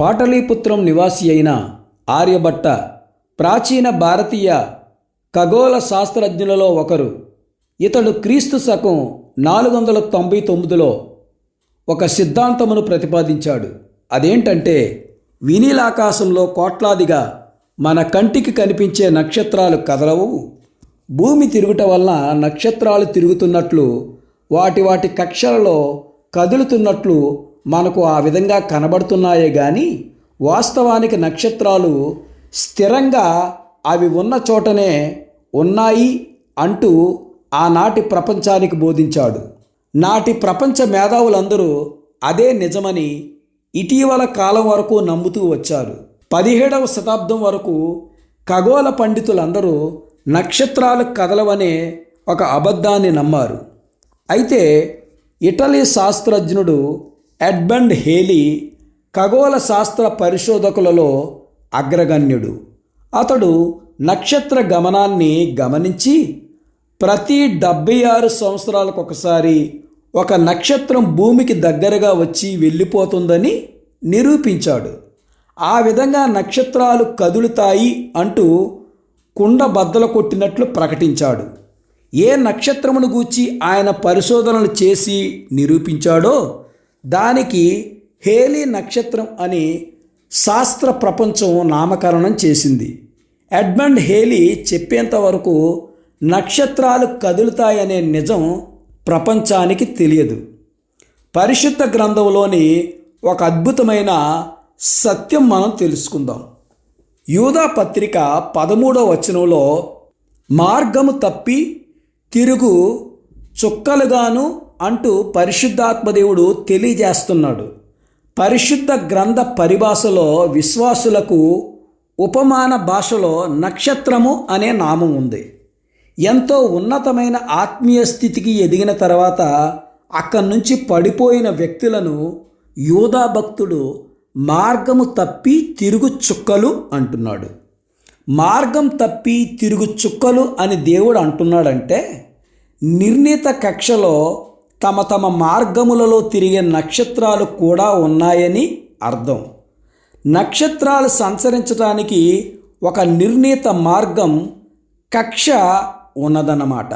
పాటలీపుత్రం నివాసి అయిన ఆర్యభట్ట ప్రాచీన భారతీయ ఖగోళ శాస్త్రజ్ఞులలో ఒకరు. ఇతడు క్రీస్తు శకం నాలుగు వందల తొంభై తొమ్మిదిలో ఒక సిద్ధాంతమును ప్రతిపాదించాడు. అదేంటంటే వినీలాకాశంలో కోట్లాదిగా మన కంటికి కనిపించే నక్షత్రాలు కదలవు. భూమి తిరుగుట వలన నక్షత్రాలు తిరుగుతున్నట్లు వాటి వాటి కక్షలలో కదులుతున్నట్లు మనకు ఆ విధంగా కనబడుతున్నాయే కానీ వాస్తవానికి నక్షత్రాలు స్థిరంగా అవి ఉన్న చోటనే ఉన్నాయి అంటూ ఆనాటి ప్రపంచానికి బోధించాడు. నాటి ప్రపంచ మేధావులందరూ అదే నిజమని ఇటీవల కాలం వరకు నమ్ముతూ వచ్చారు. పదిహేడవ శతాబ్దం వరకు ఖగోళ పండితులందరూ నక్షత్రాలు కదలవనే ఒక అబద్ధాన్ని నమ్మారు. అయితే ఇటలీ శాస్త్రజ్ఞుడు ఎడ్బండ్ హేలీ ఖగోళ శాస్త్ర పరిశోధకులలో అగ్రగణ్యుడు. అతడు నక్షత్ర గమనాన్ని గమనించి ప్రతి డెబ్బై ఆరు సంవత్సరాలకు ఒకసారి ఒక నక్షత్రం భూమికి దగ్గరగా వచ్చి వెళ్ళిపోతుందని నిరూపించాడు. ఆ విధంగా నక్షత్రాలు కదులుతాయి అంటూ కుండ బద్దలు కొట్టినట్లు ప్రకటించాడు. ఏ నక్షత్రమును గూర్చి ఆయన పరిశోధనలు చేసి నిరూపించాడో దానికి హేలీ నక్షత్రం అని శాస్త్ర ప్రపంచం నామకరణం చేసింది. ఎడ్మండ్ హేలీ చెప్పేంత వరకు నక్షత్రాలు కదులుతాయనే నిజం ప్రపంచానికి తెలియదు. పరిశుద్ధ గ్రంథంలోని ఒక అద్భుతమైన సత్యం మనం తెలుసుకుందాం. యూదా పత్రిక పదమూడవ వచనంలో మార్గము తప్పి తిరుగు చుక్కలుగాను అంటూ పరిశుద్ధాత్మదేవుడు తెలియజేస్తున్నాడు. పరిశుద్ధ గ్రంథ పరిభాషలో విశ్వాసులకు ఉపమాన భాషలో నక్షత్రము అనే నామం ఉంది. ఎంతో ఉన్నతమైన ఆత్మీయ స్థితికి ఎదిగిన తర్వాత అక్కడి నుంచి పడిపోయిన వ్యక్తులను యూదా భక్తుడు మార్గము తప్పి తిరుగు చుక్కలు అంటున్నాడు. మార్గం తప్పి తిరుగు చుక్కలు అని దేవుడు అంటున్నాడంటే నిర్ణీత కక్షలో తమ తమ మార్గములలో తిరిగే నక్షత్రాలు కూడా ఉన్నాయని అర్థం. నక్షత్రాలు సంచరించడానికి ఒక నిర్ణీత మార్గం కక్ష ఉన్నదన్నమాట.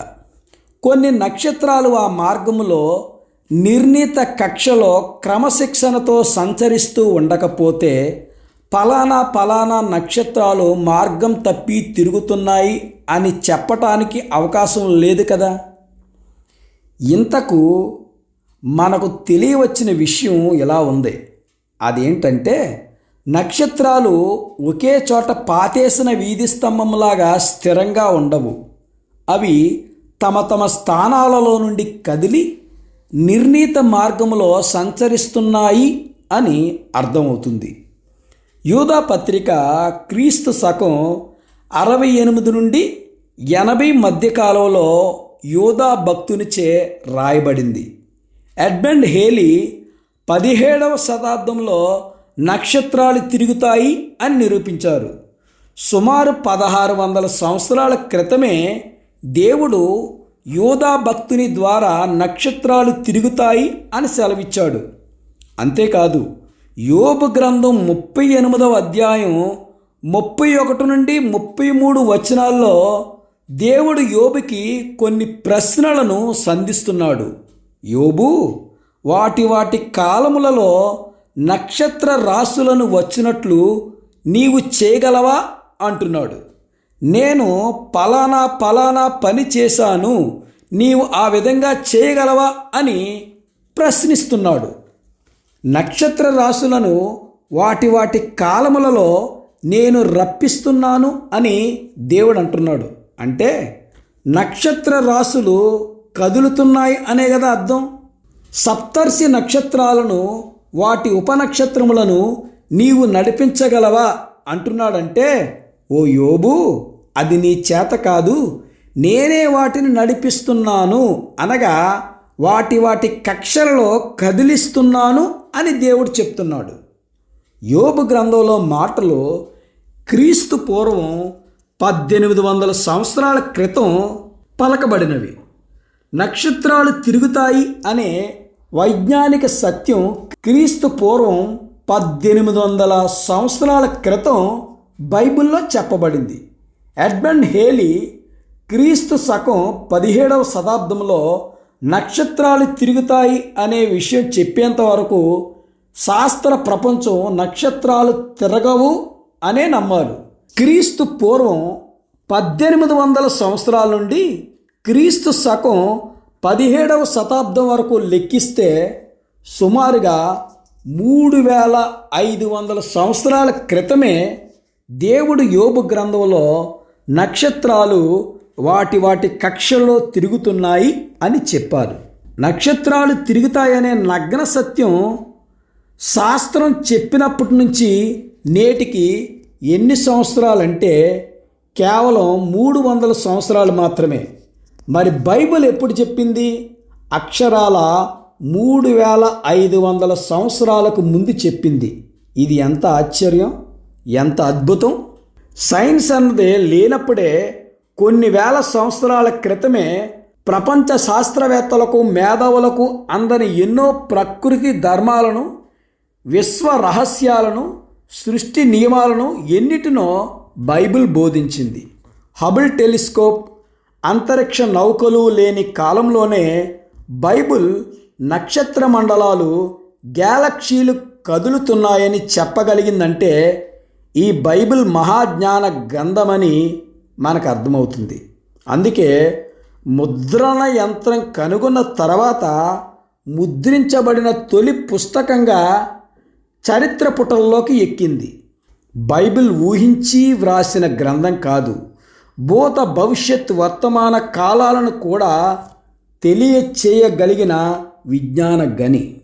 కొన్ని నక్షత్రాలు ఆ మార్గములో నిర్ణీత కక్షలో క్రమశిక్షణతో సంచరిస్తూ ఉండకపోతే ఫలానా ఫలానా నక్షత్రాలు మార్గం తప్పి తిరుగుతున్నాయి అని చెప్పటానికి అవకాశం లేదు కదా? ఇంతకు మనకు తెలియవచ్చిన విషయం ఇలా ఉంది? అదేంటంటే నక్షత్రాలు ఒకే చోట పాతేసిన వీధి స్తంభంలాగా స్థిరంగా ఉండవు. అవి తమ తమ స్థానాలలో నుండి కదిలి నిర్ణీత మార్గములో సంచరిస్తున్నాయి అని అర్థమవుతుంది. యూదా పత్రిక క్రీస్తు శకం అరవై ఎనిమిది నుండి ఎనభై మధ్యకాలంలో యూదా భక్తునిచే రాయబడింది. ఎడ్మండ్ హేలీ పదిహేడవ శతాబ్దంలో నక్షత్రాలు తిరుగుతాయి అని నిరూపించారు. సుమారు పదహారు వందల సంవత్సరాల క్రితమే దేవుడు యోధా భక్తుని ద్వారా నక్షత్రాలు తిరుగుతాయి అని సెలవిచ్చాడు. అంతేకాదు యోబు గ్రంథం ముప్పై ఎనిమిదవ అధ్యాయం ముప్పై ఒకటి నుండి ముప్పై మూడు వచనాల్లో దేవుడు యోబుకి కొన్ని ప్రశ్నలను సంధిస్తున్నాడు. యోబు వాటి వాటి కాలములలో నక్షత్ర రాశులను వచ్చినట్లు నీవు చేయగలవా? అంటున్నాడు. నేను పలానా పలానా పని చేశాను నీవు ఆ విధంగా చేయగలవా? అని ప్రశ్నిస్తున్నాడు. నక్షత్ర రాశులను వాటి వాటి కాలములలో నేను రప్పిస్తున్నాను అని దేవుడు అంటున్నాడు. అంటే నక్షత్ర రాసులు కదులుతున్నాయి అనే కదా అర్థం. సప్తర్షి నక్షత్రాలను వాటి ఉపనక్షత్రములను నీవు నడిపించగలవా అంటున్నాడంటే ఓ యోబు అది నీ చేత కాదు నేనే వాటిని నడిపిస్తున్నాను అనగా వాటి వాటి కక్షలలో కదిలిస్తున్నాను అని దేవుడు చెప్తున్నాడు. యోబు గ్రంథంలో మాటలు క్రీస్తు పూర్వం పద్దెనిమిది వందల సంవత్సరాల క్రితం పలకబడినవి. నక్షత్రాలు తిరుగుతాయి అనే వైజ్ఞానిక సత్యం క్రీస్తు పూర్వం పద్దెనిమిది వందల సంవత్సరాల క్రితం బైబిల్లో చెప్పబడింది. ఎడ్మండ్ హేలీ క్రీస్తు శకం పదిహేడవ శతాబ్దంలో నక్షత్రాలు తిరుగుతాయి అనే విషయం చెప్పేంత వరకు శాస్త్ర ప్రపంచం నక్షత్రాలు తిరగవు అనే నమ్మారు. క్రీస్తు పూర్వం పద్దెనిమిది వందల సంవత్సరాల నుండి క్రీస్తు శకం పదిహేడవ శతాబ్దం వరకు లెక్కిస్తే సుమారుగా మూడు వేల ఐదు వందల సంవత్సరాల క్రితమే దేవుడు యోబు గ్రంథంలో నక్షత్రాలు వాటి వాటి కక్షల్లో తిరుగుతున్నాయి అని చెప్పారు. నక్షత్రాలు తిరుగుతాయనే నగ్న సత్యం శాస్త్రం చెప్పినప్పటి నుంచి నేటికి ఎన్ని సంవత్సరాలంటే కేవలం మూడు వందల సంవత్సరాలు మాత్రమే. మరి బైబిల్ ఎప్పుడు చెప్పింది? అక్షరాల మూడు వేల ఐదు వందల సంవత్సరాలకు ముందు చెప్పింది. ఇది ఎంత ఆశ్చర్యం? ఎంత అద్భుతం? సైన్స్ అన్నది లేనప్పుడే కొన్ని వేల సంవత్సరాల క్రితమే ప్రపంచ శాస్త్రవేత్తలకు మేధావులకు అందని ఎన్నో ప్రకృతి ధర్మాలను విశ్వ రహస్యాలను సృష్టి నియమాలను ఎన్నిటినో బైబిల్ బోధించింది. హబుల్ టెలిస్కోప్ అంతరిక్ష నౌకలు లేని కాలంలోనే బైబిల్ నక్షత్ర మండలాలు గ్యాలక్సీలు కదులుతున్నాయని చెప్పగలిగిందంటే ఈ బైబిల్ మహాజ్ఞాన గ్రంథమని మనకు అర్థమవుతుంది. అందుకే ముద్రణ యంత్రం కనుగొన్న తర్వాత ముద్రించబడిన తొలి పుస్తకంగా చరిత్ర పుటల్లోకి ఎక్కింది. బైబిల్ ఊహించి వ్రాసిన గ్రంథం కాదు. భూత భవిష్యత్ వర్తమాన కాలాలను కూడా తెలియచేయగలిగిన విజ్ఞాన గని.